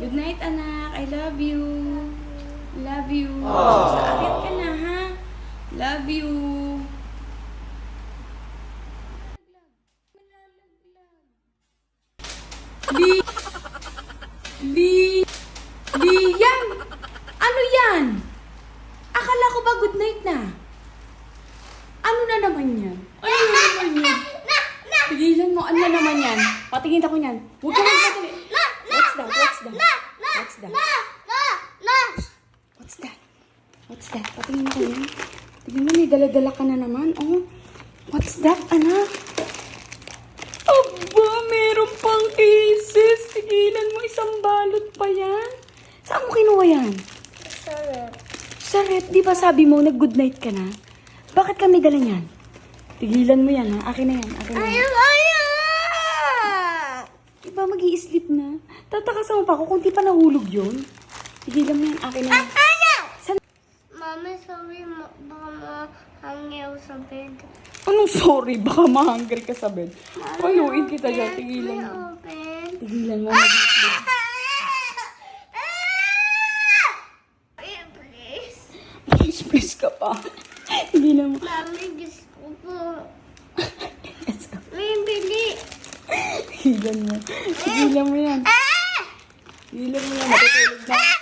Good night, anak. I love you. Love you. Sakit ka na, ha? Love you. Li... Li... Liam! Ano yan? Akala ko ba good night na? Ano na naman yan? Ano na naman yan? Pigilan mo, ano na naman yan? Patingin ako niyan. Huwag ka magmadali. What's that? What's that? What's that? What's that? What's that? Patingin ako yan. Tingnan mo, may dala-dala ka na naman. Oh, what's that, anak? Aba, meron pang cases. Tigilan mo, isang balot pa yan. Saan mo kinuha yan? Sa rep, di ba sabi mo, nag-good night ka na? Bakit kami dala niyan? Tigilan mo yan, ha? Akin na yan, akin na yan. Diba mag sleep na? Tatakasan mo pa ako kung di pa nahulog yun. Tigilan mo yan, akin na yan. Sorry, ma- baka mahangi ako sa bed. Anong sorry? Baka mahanggal ka sa bed. Paluin kita dyan, tigilan mo. open. Tigilan mo, mag-sleep. Ay, please. Please, please ka pa. Tigilan mo. Mami, gusto ko. May bili. Tigilan mo. Tigilan mo yan. Tigilan mo yan, matutulog na.